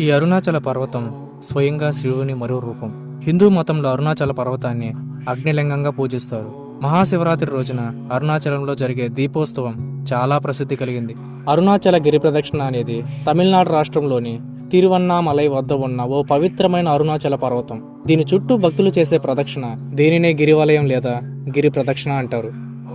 ఈ అరుణాచల పర్వతం స్వయంగా శివుని మరో రూపం. హిందూ మతంలో అరుణాచల పర్వతాన్ని అగ్నిలింగంగా పూజిస్తారు. మహాశివరాత్రి రోజున అరుణాచలంలో జరిగే దీపోత్సవం చాలా ప్రసిద్ధి కలిగింది. అరుణాచల గిరి ప్రదక్షిణ అనేది తమిళనాడు రాష్ట్రంలోని తిరువన్నామలై వద్ద ఉన్న ఓ పవిత్రమైన అరుణాచల పర్వతం. దీని చుట్టూ భక్తులు చేసే ప్రదక్షిణ దీనినే గిరివలయం లేదా గిరి ప్రదక్షిణ అంటారు.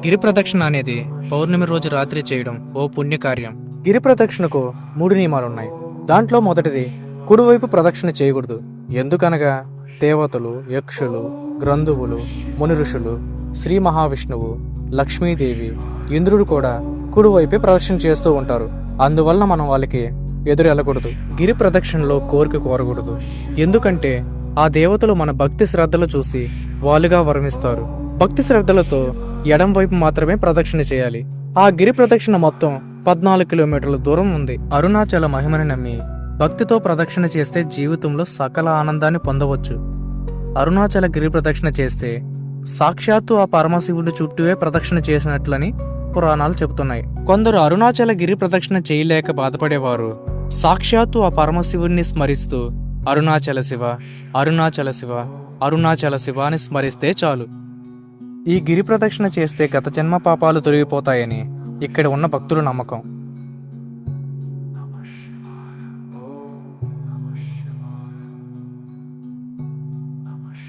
గిరి ప్రదక్షిణ అనేది పౌర్ణమి రోజు రాత్రి చేయడం ఓ పుణ్యకార్యం. గిరి ప్రదక్షిణకు మూడు నియమాలున్నాయి. దాంట్లో మొదటిది కుడివైపు ప్రదక్షిణ చేయకూడదు. ఎందుకనగా దేవతలు యక్షులు గ్రంథువులు ముని ఋషులు శ్రీ మహావిష్ణువు లక్ష్మీదేవి ఇంద్రుడు కూడా కుడివైపే ప్రదక్షిణ చేస్తూ ఉంటారు. అందువలన మనం వాళ్ళకి ఎదురు వెళ్ళకూడదు. గిరి ప్రదక్షిణలో కోరిక కోరకూడదు. ఎందుకంటే ఆ దేవతలు మన భక్తి శ్రద్ధలు చూసి వాలుగా వర్ణిస్తారు భక్తి శ్రద్ధలతో ఎడం వైపు మాత్రమే ప్రదక్షిణ చేయాలి. ఆ గిరి ప్రదక్షిణ మొత్తం పద్నాలుగు కిలోమీటర్ల దూరం ఉంది. అరుణాచల మహిమని నమ్మి భక్తితో ప్రదక్షిణ చేస్తే జీవితంలో సకల ఆనందాన్ని పొందవచ్చు. అరుణాచల గిరి ప్రదక్షిణ చేస్తే సాక్షాత్తు ఆ పరమశివుడి చుట్టూవే ప్రదక్షిణ చేసినట్లని పురాణాలు చెబుతున్నాయి. కొందరు అరుణాచల గిరి ప్రదక్షిణ చేయలేక బాధపడేవారు. సాక్షాత్తు ఆ పరమశివుడిని స్మరిస్తూ అరుణాచల శివ అరుణాచల శివ అరుణాచల శివ అని స్మరిస్తే చాలు. ఈ గిరి ప్రదక్షిణ చేస్తే గత జన్మ పాపాలు తొలగిపోతాయని ఇక్కడ ఉన్న భక్తుల నమ్మకం